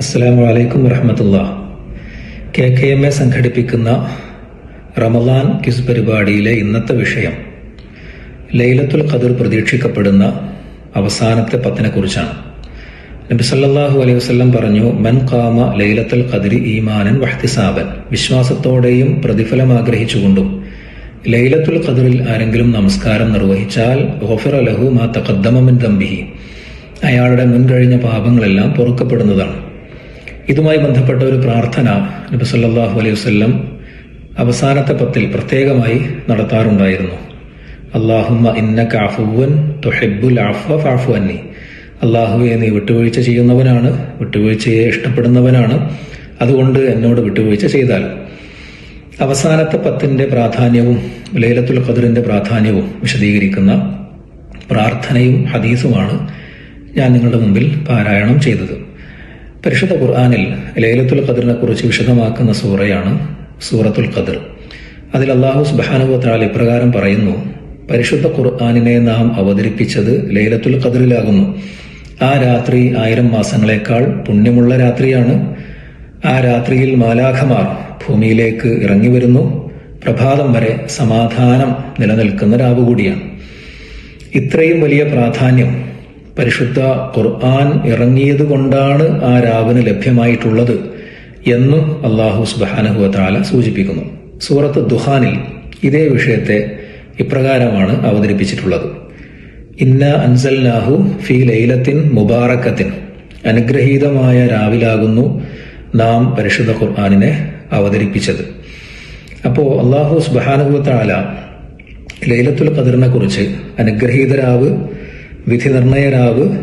അസ്സാം വലൈക്കും വറഹമത്തുള്ള. കെ കെ എം എ സംഘടിപ്പിക്കുന്ന റമദാൻ ക്വിസ് പരിപാടിയിലെ ഇന്നത്തെ വിഷയം ലൈലത്തുൽ ഖദർ പ്രതീക്ഷിക്കപ്പെടുന്ന അവസാനത്തെ പത്തിനെ കുറിച്ചാണ്. നബി സല്ലാഹു അലൈഹി വസ്ലം പറഞ്ഞു മൻ ഖാമ ലൈലത്തുൽ ഖദരി ഈമാനൻ വഹ്തിസാബൻ. വിശ്വാസത്തോടെയും പ്രതിഫലം ആഗ്രഹിച്ചുകൊണ്ടും ലൈലത്തുൽ ഖദറിൽ ആരെങ്കിലും നമസ്കാരം നിർവഹിച്ചാൽ ഗഫറ അലഹു മാ തഖദ്ദമ മിൻ ദംബിഹി. അയാളുടെ മുൻകഴിഞ്ഞ പാപങ്ങളെല്ലാം പൊറുക്കപ്പെടുന്നതാണ്. ഇതുമായി ബന്ധപ്പെട്ട ഒരു പ്രാർത്ഥന നബി സല്ലല്ലാഹു അലൈഹി വസല്ലം അവസാനത്തെ പത്തിൽ പ്രത്യേകമായി നടത്താറുണ്ടായിരുന്നു. അള്ളാഹുമ്മ ഇന്നക അഫുവൻ തുഹിബ്ബുൽ അഫ്വ ഫഅഫു അന്നി. അള്ളാഹുവെ നീ വിട്ടുവീഴ്ച ചെയ്യുന്നവനാണ് വിട്ടുവീഴ്ചയെ ഇഷ്ടപ്പെടുന്നവനാണ്. അതുകൊണ്ട് എന്നോട് വിട്ടുവീഴ്ച ചെയ്താൽ അവസാനത്തെ പത്തിന്റെ പ്രാധാന്യവും ലൈലത്തുൽ ഖദറിന്റെ പ്രാധാന്യവും വിശദീകരിക്കുന്ന പ്രാർത്ഥനയും ഹദീസുമാണ് ഞാൻ നിങ്ങളുടെ മുമ്പിൽ പാരായണം ചെയ്തത്. പരിശുദ്ധ ഖുർആാനിൽ ലൈലത്തുൽ ഖദറിനെ കുറിച്ച് വിശദമാക്കുന്ന സൂറയാണ് സൂറത്തുൽ ഖദർ. അതിൽ അള്ളാഹു സുബാനുവത്താൽ ഇപ്രകാരം പറയുന്നു പരിശുദ്ധ ഖുർആാനിനെ നാം അവതരിപ്പിച്ചത് ലൈലത്തുൽ ഖദറിലാകുന്നു. ആ രാത്രി ആയിരം മാസങ്ങളെക്കാൾ പുണ്യമുള്ള രാത്രിയാണ്. ആ രാത്രിയിൽ മാലാഖമാർ ഭൂമിയിലേക്ക് ഇറങ്ങി വരുന്നു. പ്രഭാതം വരെ സമാധാനം നിലനിൽക്കുന്ന രാവ് കൂടിയാണ്. ഇത്രയും വലിയ പ്രാധാന്യം പരിശുദ്ധ ഖുർആൻ ഇറങ്ങിയത് കൊണ്ടാണ് ആ രാവിന് ലഭ്യമായിട്ടുള്ളത് എന്നും അള്ളാഹു സുബാനഹുവത്താല സൂചിപ്പിക്കുന്നു. സൂറത്ത് ദുഹാനിൽ ഇതേ വിഷയത്തെ ഇപ്രകാരമാണ് അവതരിപ്പിച്ചിട്ടുള്ളത്. ഇന്ന അൻസൽനാഹു ഫി ലൈലത്തിൻ മുബാറക്കത്തിൻ അനുഗ്രഹീതമായ രാവിലാകുന്നു നാം പരിശുദ്ധ ഖുർആാനിനെ അവതരിപ്പിച്ചത്. അപ്പോൾ അള്ളാഹു സുബാനുഭവത്താല ലൈലത്തുൽ ഖദറിനെ കുറിച്ച് അനുഗ്രഹീത രാവ് വിധി നിർണയ രാവ്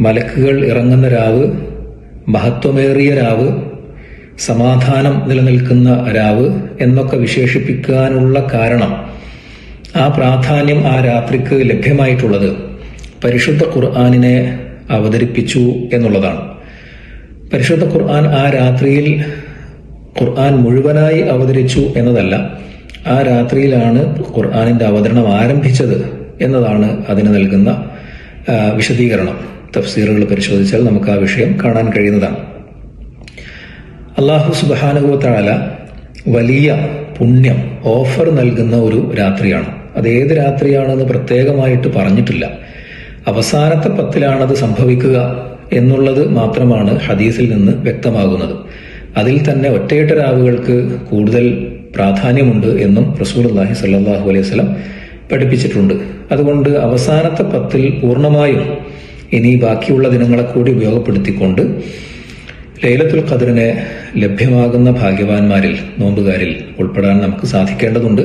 മലക്കുകൾ ഇറങ്ങുന്ന രാവ് മഹത്വമേറിയ രാവ് സമാധാനം നിലനിൽക്കുന്ന രാവ് എന്നൊക്കെ വിശേഷിപ്പിക്കാനുള്ള കാരണം ആ പ്രാധാന്യം ആ രാത്രിക്ക് ലഭ്യമായിട്ടുള്ളത് പരിശുദ്ധ ഖുർആാനിനെ അവതരിപ്പിച്ചു എന്നുള്ളതാണ്. പരിശുദ്ധ ഖുർആൻ ആ രാത്രിയിൽ ഖുർആൻ മുഴുവനായി അവതരിച്ചു എന്നതല്ല ആ രാത്രിയിലാണ് ഖുർആാനിന്റെ അവതരണം ആരംഭിച്ചത് എന്നതാണ് അതിന് നൽകുന്ന വിശദീകരണം. തഫ്സീറുകൾ പരിശോധിച്ചാൽ നമുക്ക് ആ വിഷയം കാണാൻ കഴിയുന്നതാണ്. അള്ളാഹു സുബാനുഭവത്താല വലിയ പുണ്യം ഓഫർ നൽകുന്ന ഒരു രാത്രിയാണ്. അത് ഏത് രാത്രിയാണെന്ന് പ്രത്യേകമായിട്ട് പറഞ്ഞിട്ടില്ല. അവസാനത്തെ പത്തിലാണത് സംഭവിക്കുക എന്നുള്ളത് മാത്രമാണ് ഹദീസിൽ നിന്ന് വ്യക്തമാകുന്നത്. അതിൽ തന്നെ ഒറ്റയിട്ട രാവുകൾക്ക് കൂടുതൽ പ്രാധാന്യമുണ്ട് എന്നും റസൂൽ അള്ളാഹി സല്ലാഹു അലൈഹി സ്വലം പഠിപ്പിച്ചിട്ടുണ്ട്. അതുകൊണ്ട് അവസാനത്തെ പത്തിൽ പൂർണമായും ഇനി ബാക്കിയുള്ള ദിനങ്ങളെ കൂടി ഉപയോഗപ്പെടുത്തിക്കൊണ്ട് ലൈലത്തുൽ ഖദറിനെ ലഭ്യമാകുന്ന ഭാഗ്യവാന്മാരിൽ നോമ്പുകാരിൽ ഉൾപ്പെടാൻ നമുക്ക് സാധിക്കേണ്ടതുണ്ട്.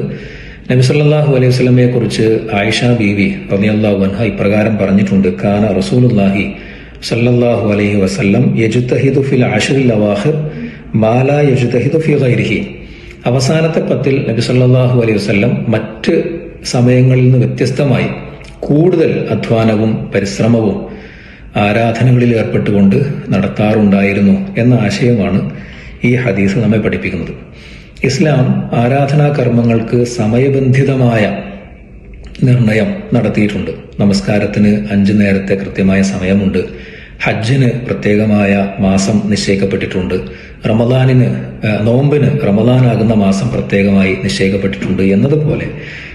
നബി സല്ലാഹു അലൈഹി സ്വലമയെ കുറിച്ച് ആയിഷ ബീവി റളിയല്ലാഹു വൻഹ ഇപ്രകാരം പറഞ്ഞിട്ടുണ്ട് കാന റസൂലുള്ളാഹി സല്ലല്ലാഹു അലൈഹി വസല്ലം യജുത്തഹിദു ഫിൽ അശ്റിൽ അവാഖിർ മാല യജുത്തഹിദു ഫി ഗൈരിഹി. അവസാനത്തെ പത്തിൽ നബി സല്ലല്ലാഹു അലൈഹി വസല്ലം മറ്റ് സമയങ്ങളിൽ നിന്ന് വ്യത്യസ്തമായി കൂടുതൽ അധ്വാനവും പരിശ്രമവും ആരാധനകളിൽ ഏർപ്പെട്ടുകൊണ്ട് നടത്താറുണ്ടായിരുന്നു എന്ന ആശയമാണ് ഈ ഹദീസ് നമ്മെ പഠിപ്പിക്കുന്നത്. ഇസ്ലാം ആരാധനാ കർമ്മങ്ങൾക്ക് സമയബന്ധിതമായ നിർണയം നടത്തിയിട്ടുണ്ട്. നമസ്കാരത്തിന് അഞ്ചു നേരത്തെ കൃത്യമായ സമയമുണ്ട്. ഹജ്ജിന് പ്രത്യേകമായ മാസം നിശ്ചയിക്കപ്പെട്ടിട്ടുണ്ട്. റമദാനിന് നോമ്പിന് റമദാനാകുന്ന മാസം പ്രത്യേകമായി നിശ്ചയിക്കപ്പെട്ടിട്ടുണ്ട് എന്നതുപോലെ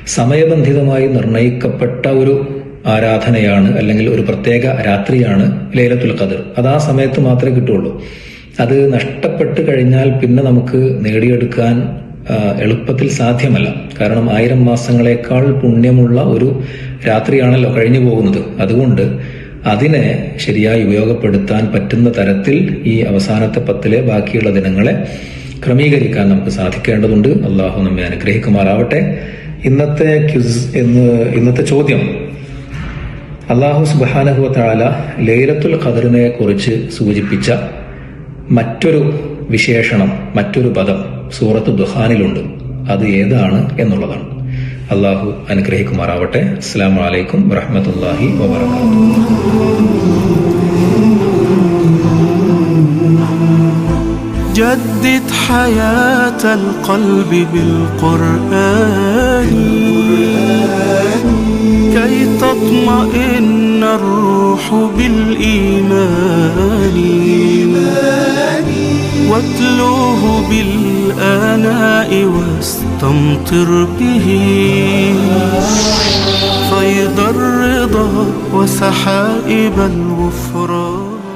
സമയബന്ധിതമായി നിർണയിക്കപ്പെട്ട ഒരു ആരാധനയാണ് അല്ലെങ്കിൽ ഒരു പ്രത്യേക രാത്രിയാണ് ലൈലത്തുൽ ഖദർ. അത് ആ സമയത്ത് മാത്രമേ കിട്ടുള്ളൂ അത് നഷ്ടപ്പെട്ട് കഴിഞ്ഞാൽ പിന്നെ നമുക്ക് നേടിയെടുക്കാൻ എളുപ്പത്തിൽ സാധ്യമല്ല. കാരണം ആയിരം മാസങ്ങളെക്കാൾ പുണ്യമുള്ള ഒരു രാത്രിയാണല്ലോ കഴിഞ്ഞു പോകുന്നത്. അതുകൊണ്ട് അതിനെ ശരിയായി ഉപയോഗപ്പെടുത്താൻ പറ്റുന്ന തരത്തിൽ ഈ അവസാനത്തെ പത്തിലെ ബാക്കിയുള്ള ദിനങ്ങളെ ക്രമീകരിക്കാൻ നമുക്ക് സാധിക്കേണ്ടതുണ്ട്. അള്ളാഹു നമ്മെ അനുഗ്രഹിക്കുമാറാവട്ടെ. ഇന്നത്തെ ക്യുസ് എന്ന് ഇന്നത്തെ ചോദ്യം. അള്ളാഹു സുബാനഹു താല ലൈലത്തുൽ ഖദറിനെ കുറിച്ച് സൂചിപ്പിച്ച മറ്റൊരു വിശേഷണം മറ്റൊരു പദം. സൂറത്ത് ദുഹാനിലുണ്ട് അത് ഏതാണ് എന്നുള്ളതാണ് അള്ളാഹു അനുഗ്രഹിക്കുമാറാവട്ടെ അസ്സാം വലൈക്കും വറഹമത്തല്ലാഹി വാബർക്കാത്തു جدد حياة القلب بالقرآن كي تطمئن الروح بالإيمان واتلوه بالآناء واستمطر به. فيض الرضا وسحائب الغفران